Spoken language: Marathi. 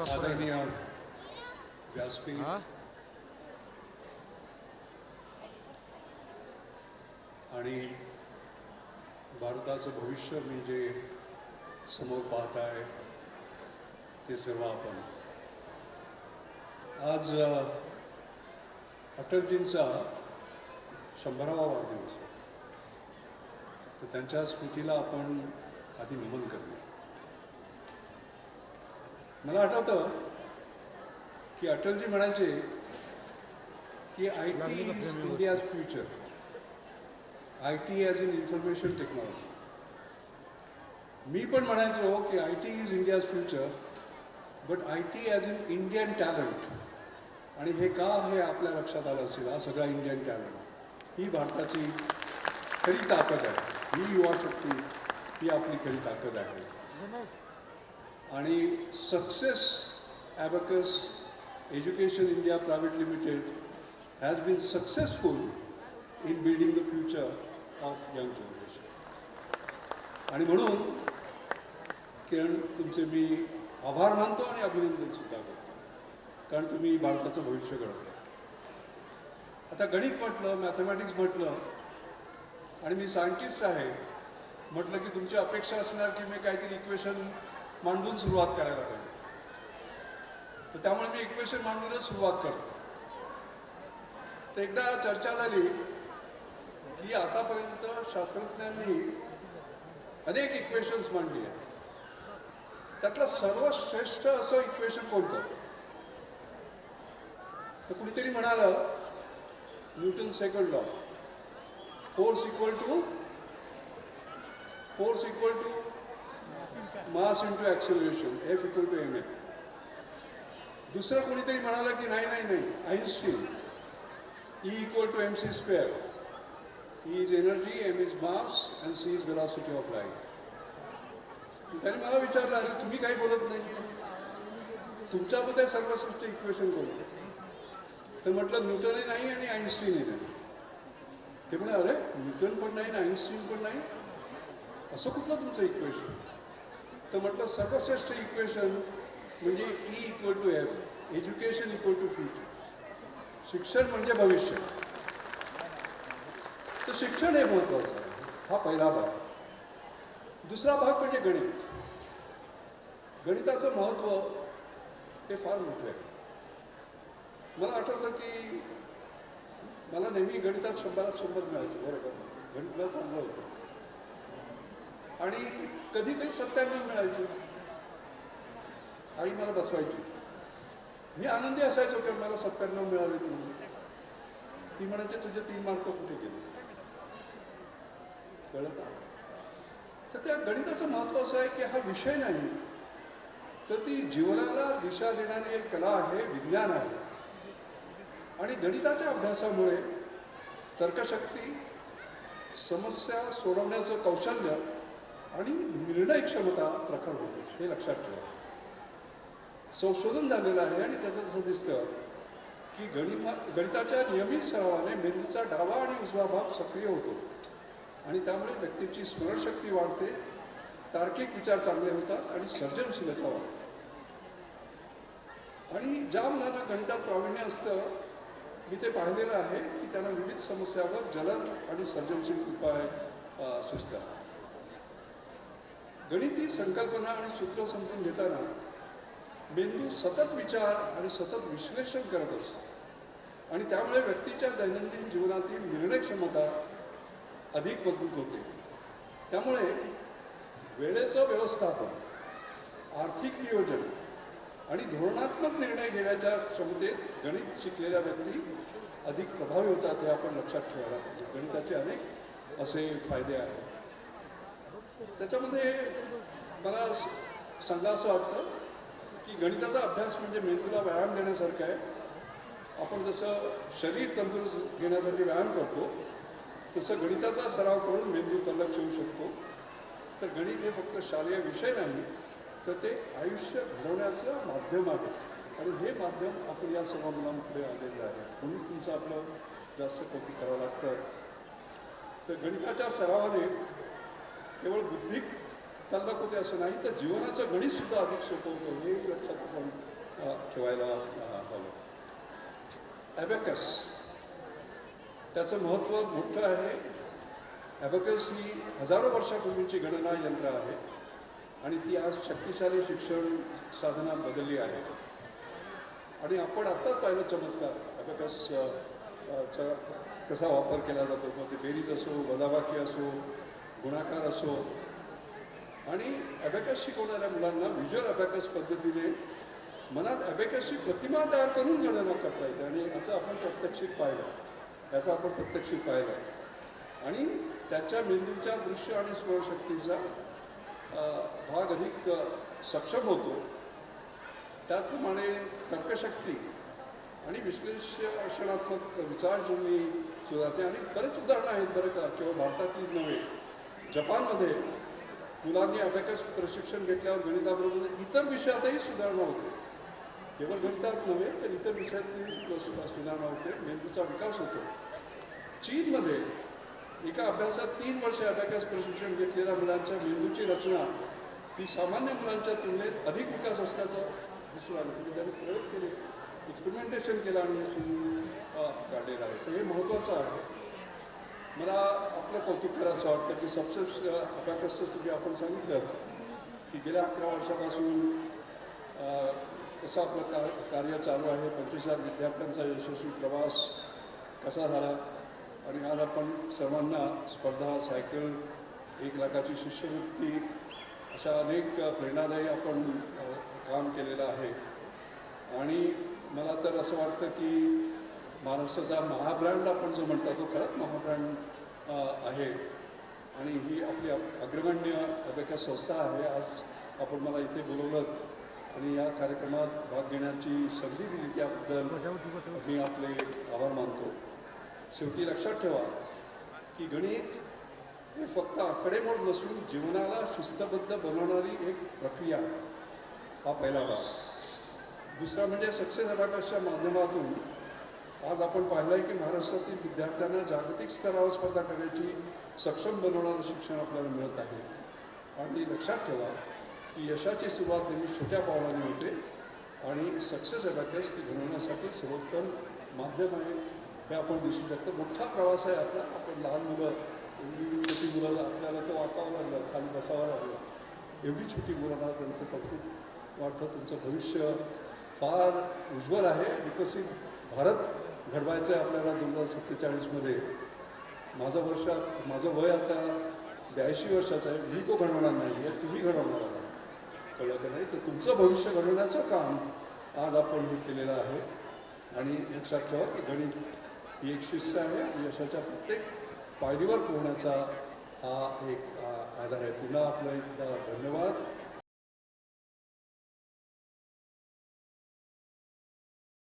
आदरणीय व्यासपीठ। आणि भारताचं भविष्य म्हणजे समोर पाहत आहे ते सर्व आपण. आज अटलजींचा शंभरावा वाढदिवस. तर त्यांच्या स्मृतीला आपण आधी नमन करूया. मला आठवतं की अटलजी म्हणायचे की I T is India's future I T as in information technology मी पण म्हणायचो की I T is India's future but I T as in Indian talent आणि हे का हे आपल्या लक्षात आलं असेल? हा सगळा इंडियन टॅलेंट ही भारताची खरी ताकद आहे. ही युवा शक्ती ही आपली खरी ताकद आहे. आणि success abacus education India private limited has been successful in building the future of young generation आणि म्हणून किरण तुमचे मी आभार मानतो आणि अभिनंदनसुद्धा करतो. कारण तुम्ही भारताचं भविष्य घडवता आता गणित म्हटलं मॅथमॅटिक्स म्हटलं आणि मी सायंटिस्ट आहे. म्हटलं की तुमची अपेक्षा असणार की मी काहीतरी इक्वेशन मांडून सुरुवात करायला पाहिजे. तर त्यामुळे मी इक्वेशन मांडूनच सुरुवात करतो. तर एकदा चर्चा झाली की आतापर्यंत शास्त्रज्ञांनी अनेक इक्वेशन्स मांडली आहेत. त्यातलं सर्वश्रेष्ठ असं इक्वेशन कोणतं? तर कुणीतरी म्हणालं Newton second law. Force equal to force equal to mass into acceleration F equal to M A दुसरं कोणीतरी म्हणालं की नाही नाही नाही Einstein. E equal to M C square E is energy M is mass and C is velocity of light त्याने मला विचारलं अरे तुम्ही काही बोलत नाही तुमच्यामध्ये सर्वश्रेष्ठ इक्वेशन कोणतं तर म्हटलं न्यूटनही नाही आणि आईन्स्टीनही नाही. ते म्हणे अरे न्यूटन पण नाही आणि आईन्स्टीन पण नाही. असं कुठलं तुमचं इक्वेशन तर म्हटलं सर्वश्रेष्ठ इक्वेशन म्हणजे E equal to F education equal to future शिक्षण म्हणजे भविष्य. तर शिक्षण हे महत्त्वाचं आहे. हा पहिला भाग. दुसरा भाग म्हणजे गणित. गणिताचं महत्त्व हे फार मोठं आहे. मला आठवतं की मला नेहमी गणितात शंभरात शंभर मिळायचे बरोबर? का चांगलं होतं. आणि कधीतरी सत्त्याण्णव मिळायची. आई मला बसवायची. मी आनंदी असायचो की मला सत्त्याण्णव मिळाले म्हणून. ती म्हणायचे तुझे तीन मार्क कुठे गेले? कळत तर त्या गणिताचं महत्त्व असं आहे की हा विषय नाही. तर ती जीवनाला दिशा देणारी एक कला आहे विज्ञान आहे. आणि गणिताच्या अभ्यासामुळे तर्कशक्ती समस्या सोडवण्याचं कौशल्य आणि निर्णय क्षमता प्रखर होते हे लक्षात ठेवा. संशोधन झालेलं आहे आणि त्याचं असं दिसतं की गणिमा गणिताच्या नियमित सरावाने मेंदूचा डावा आणि उजवा भाग सक्रिय होतो. आणि त्यामुळे व्यक्तीची स्मरणशक्ती वाढते तार्किक विचार चांगले होतात आणि सर्जनशीलता वाढते. आणि ज्या मुलांना गणितात प्रावीण्य असतं मी ते पाहिलेलं आहे की त्यांना विविध समस्यावर जलद आणि सर्जनशील उपाय सुचतात. गणिती संकल्पना आणि सूत्र समजून घेताना मेंदू सतत विचार आणि सतत विश्लेषण करत असतो. आणि त्यामुळे व्यक्तीच्या दैनंदिन जीवनातील निर्णय क्षमता अधिक मजबूत होते. त्यामुळे वेळेचं व्यवस्थापन आर्थिक नियोजन आणि धोरणात्मक निर्णय घेण्याच्या क्षमतेत गणित शिकलेल्या व्यक्ती अधिक प्रभावी होतात हे आपण लक्षात ठेवायला पाहिजे. गणिताचे अनेक असे फायदे आहेत. त्याच्यामध्ये मला स- सांगा असं वाटतं की गणिताचा अभ्यास म्हणजे मेंदूला व्यायाम देण्यासारखा आहे. आपण जसं शरीर तंदुरुस्त घेण्यासाठी व्यायाम करतो तसं गणिताचा सराव करून मेंदू तल्लक्ष होऊ शकतो. तर गणित हे फक्त शालेय विषय नाही तर ते आयुष्य घडवण्याचं माध्यम आहे आणि हे माध्यम आपण या सर्व मुलांपुढे आलेलं आहे. म्हणून तुमचं आपलं जास्त कौतुक करावं लागतं. तर गणिताच्या सरावाने केवळ बुद्धिक तल्लक होते असं नाही तर जीवनाचं गणित सुद्धा अधिक सोपं होतं हे लक्षात आपण ठेवायला हवं. ॲबॅकस त्याचं महत्त्व मोठं आहे. ॲबॅकस ही हजारो वर्षापूर्वीची गणना यंत्र आहे आणि ती आज शक्तिशाली शिक्षण साधनात बदलली आहे. आणि आपण आत्ताच पाहिलं चमत्कार ॲबॅकसचा कसा वापर केला जातो. मग ते बेरीज असो वजाबाकी असो गुणाकार असो. आणि ॲबॅकस शिकवणाऱ्या मुलांना व्हिज्युअल ॲबॅकस पद्धतीने मनात ॲबॅकसची प्रतिमा तयार करून गणना करता येते. आणि याचं आपण प्रत्यक्षित पाहिलं. याचं आपण प्रत्यक्षित पाहिलं. आणि त्याच्या मेंदूच्या दृश्य आणि स्मरणशक्तीचा भाग अधिक सक्षम होतो. त्याचप्रमाणे तर्कशक्ती आणि विश्लेषणात्मक विचारसरणी सुधारते. आणि बरेच उदाहरणं आहेत बरं का केवळ भारतातलीच नव्हे जपानमध्ये मुलांनी अभ्यास प्रशिक्षण घेतल्यावर गणिताबरोबर इतर विषयातही सुधारणा होते. केवळ गणितात नव्हे तर इतर विषयातही सु- सुधारणा होते. मेंदूचा विकास होतो. चीनमध्ये एका अभ्यासात तीन वर्षे अभ्यास प्रशिक्षण घेतलेल्या मुलांच्या मेंदूची रचना ही सामान्य मुलांच्या तुलनेत अधिक विकास असल्याचा दिसून आलं. म्हणजे त्यांनी प्रयोग केले एक्सपेरिमेंटेशन केलं आणि हे सुरू काढलेलं आहे. तर हे महत्त्वाचं आहे. मला आपलं कौतुक करायचं वाटतं की सबसे अभ्याकसचं तुम्ही आपण सांगितलं की गेल्या अकरा वर्षापासून कसा आपलं कार कार्य चालू आहे पंचवीस हजार विद्यार्थ्यांचा यशस्वी प्रवास कसा झाला? आणि आज आपण सर्वांना स्पर्धा सायकल एक लाखाची शिष्यवृत्ती अशा अनेक प्रेरणादायी आपण काम केलेलं आहे. आणि मला तर असं वाटतं की महाराष्ट्राचा महाब्रँड आपण जो म्हणता तो खरंच महाब्रँड आहे. आणि ही आपली अग्रगण्य अभ्यास संस्था आहे. आज आपण मला इथे बोलवलं आणि या कार्यक्रमात भाग घेण्याची संधी दिली त्याबद्दल मी आपले आभार मानतो. शेवटी लक्षात ठेवा की गणित हे फक्त आकडेमोड नसून जीवनाला शिस्तबद्ध बनवणारी एक प्रक्रिया हा पहिला भाग. दुसरा म्हणजे सक्सेस अबॅकसच्या माध्यमातून आज आपण पाहिलं आहे की महाराष्ट्रातील विद्यार्थ्यांना जागतिक स्तरावर स्पर्धा करण्याची सक्षम बनवणारं शिक्षण आपल्याला मिळत आहे. आणि लक्षात ठेवा की यशाची सुरुवात नेहमी छोट्या पावलाने होते आणि सक्सेस अबॅकस ती घडवण्यासाठी सर्वोत्तम माध्यम आहे. हे आपण दिसू शकतो. मोठा प्रवास आहे आपला. आपण लहान मुलं एवढी छोटी मुलं आपल्याला तर वाकावं लागलं. खाली बसावं लागलं. एवढी छोटी मुलांना त्यांचं कौतुक वाटतं. तुमचं भविष्य फार उज्ज्वल आहे. विकसित भारत घडवायचं आहे आपल्याला दोन हजार सत्तेचाळीसमध्ये. माझं वर्ष माझं वय आता ब्याऐंशी वर्षाचं आहे. मी तो घडवणार नाही. आहे तुम्ही घडवणार आहात. कळलं का नाही? तर तुमचं भविष्य घडवण्याचं काम आज आपण मी केलेलं आहे. आणि लक्षात ठेवा की गणित ही एक शिस्त आहे. यशाच्या प्रत्येक पायरीवर पोहण्याचा हा एक आधार आहे. पुन्हा आपलं एकदा धन्यवाद.